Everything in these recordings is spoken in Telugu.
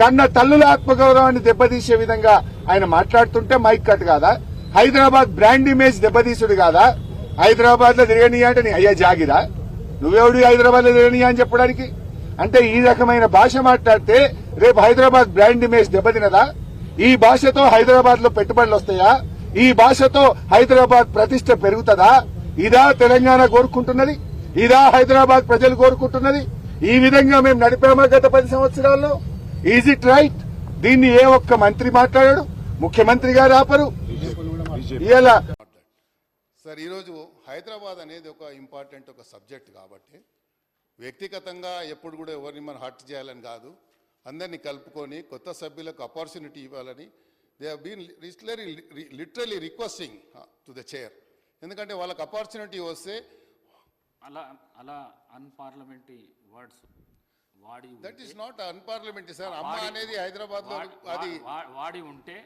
కన్న తల్లుల ఆత్మగౌరవాన్ని దెబ్బతీసే విధంగా ఆయన మాట్లాడుతుంటే మైక్ కట్ కాదా? హైదరాబాద్ బ్రాండ్ ఇమేజ్ దెబ్బతీసుడు కాదా? హైదరాబాద్లో తిరగనీయ అంటే నీ అయ్యా జాగిరా? నువ్వెవడు హైదరాబాద్లో తిరగనీయ అని చెప్పడానికి? అంటే ఈ రకమైన భాష మాట్లాడితే రేపు హైదరాబాద్ బ్రాండ్ ఇమేజ్ దెబ్బతినదా? ఈ భాషతో హైదరాబాద్లో పెట్టుబడులు వస్తాయా? ఈ భాషతో హైదరాబాద్ ప్రతిష్ట పెరుగుతుందా? ఇదా తెలంగాణ కోరుకుంటున్నది ఇదా హైదరాబాద్ ప్రజలు కోరుకుంటున్నది. ఈ విధంగా మేము నడిపామా గత పది సంవత్సరాల్లో? ఈజ్ ఇట్ రైట్ దీన్ని ఏ ఒక్క మంత్రి మాట్లాడాడు? ముఖ్యమంత్రి గారు ఆపరు. ఇలా సార్ ఈరోజు హైదరాబాద్ అనేది ఒక ఇంపార్టెంట్ ఒక సబ్జెక్ట్ కాబట్టి వ్యక్తిగతంగా ఎప్పుడు కూడా ఎవరిని మనం హర్ట్ చేయాలని కాదు. అందరినీ కలుపుకొని కొత్త సభ్యులకు ఆపర్చునిటీ ఇవ్వాలని. They been literally literally requesting to the chair ఎందుకంటే వాళ్ళకి అపార్చునిటీ వస్తే అలా అలా అన్పార్లమెంటరీ వర్డ్స్ వాడి that is not unparliamentary sir అమ్మ అనేది హైదరాబాద్లో అది వాడి ఉంటే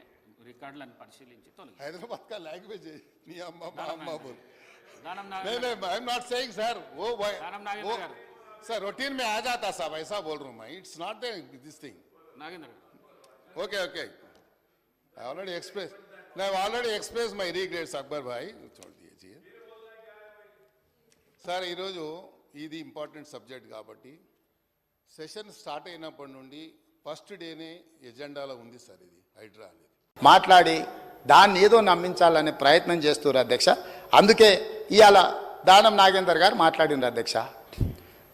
రికార్డులను పరిశీలించి తొలగి హైదరాబాద్ కా లాంగ్వేజ్ నీ అమ్మ మా అమ్మ బోల్. ఐఎమ్ నాట్ సేయింగ్ సార్ ఓ బాయ్ సార్ రొటీన్ మే ఆ జాతా సార్ ఐసా బోల్ room it's not this thing Nagendra okay okay I already express I already express my regrets Akbar bhai చూడండి సార్ ఈరోజు ఇది ఇంపార్టెంట్ సబ్జెక్ట్ కాబట్టి సెషన్ స్టార్ట్ అయినప్పటి నుండి ఫస్ట్ డేనే ఎజెండాలో ఉంది సార్ ఇది హైడ్రా అనేది. మాట్లాడి దాన్ని ఏదో నమ్మించాలనే ప్రయత్నం చేస్తున్నారు అధ్యక్ష. అందుకే ఇవాళ దానం నాగేందర్ గారు మాట్లాడినారు అధ్యక్ష.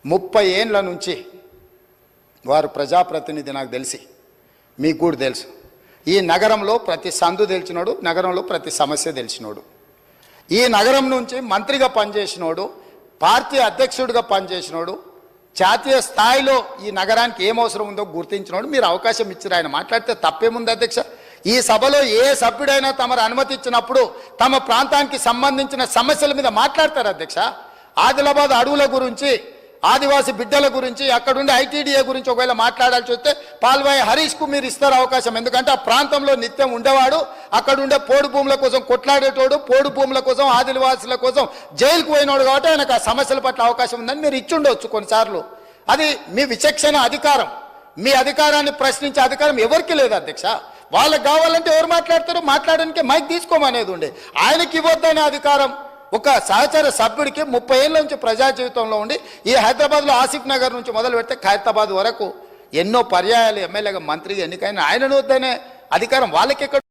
ముప్పై ఏండ్ల నుంచి వారు ప్రజాప్రతినిధి నాకు తెలిసి మీకు కూడా తెలుసు. ఈ నగరంలో ప్రతి సందు తెలిసినోడు నగరంలో ప్రతి సమస్య తెలిసినోడు. ఈ నగరం నుంచి మంత్రిగా పనిచేసినోడు పార్టీ అధ్యక్షుడిగా పనిచేసినోడు జాతీయ స్థాయిలో ఈ నగరానికి ఏం అవసరం ఉందో గుర్తించినోడు మీరు అవకాశం ఇచ్చారు. ఆయన మాట్లాడితే తప్పేముంది అధ్యక్ష? ఈ సభలో ఏ సభ్యుడైనా తమరు అనుమతి ఇచ్చినప్పుడు తమ ప్రాంతానికి సంబంధించిన సమస్యల మీద మాట్లాడతారు అధ్యక్ష? ఆదిలాబాద్ అడవుల గురించి ఆదివాసి బిడ్డల గురించి అక్కడుండే ఐటీడీఏ గురించి ఒకవేళ మాట్లాడాల్సి వస్తే పాల్వాయి హరీష్కు మీరు ఇస్తారు అవకాశం. ఎందుకంటే ఆ ప్రాంతంలో నిత్యం ఉండేవాడు అక్కడుండే పోడు భూముల కోసం కొట్లాడేటోడు పోడు భూముల కోసం ఆదివాసుల కోసం జైలుకు పోయినాడు కాబట్టి ఆయనకు ఆ సమస్యల పట్ల అవకాశం ఉందని మీరు ఇచ్చుండొచ్చు కొన్నిసార్లు. అది మీ విచక్షణ అధికారం. మీ అధికారాన్ని ప్రశ్నించే అధికారం ఎవరికి లేదు అధ్యక్ష. వాళ్ళకి కావాలంటే ఎవరు మాట్లాడతారో మాట్లాడడానికి మైక్ తీసుకోమనేది ఉండే. ఆయనకి ఇవ్వద్దనే అధికారం. ఒక సహచర సభ్యుడికి ముప్పై ఏళ్ళ నుంచి ప్రజా జీవితంలో ఉండి ఈ హైదరాబాద్లో ఆసిఫ్ నగర్ నుంచి మొదలు పెడితే ఖైరతాబాద్ వరకు ఎన్నో పర్యాయాలు ఎమ్మెల్యేగా మంత్రిగా ఎన్నికైన ఆయనను వద్దనే అధికారం వాళ్ళకి ఎక్కడ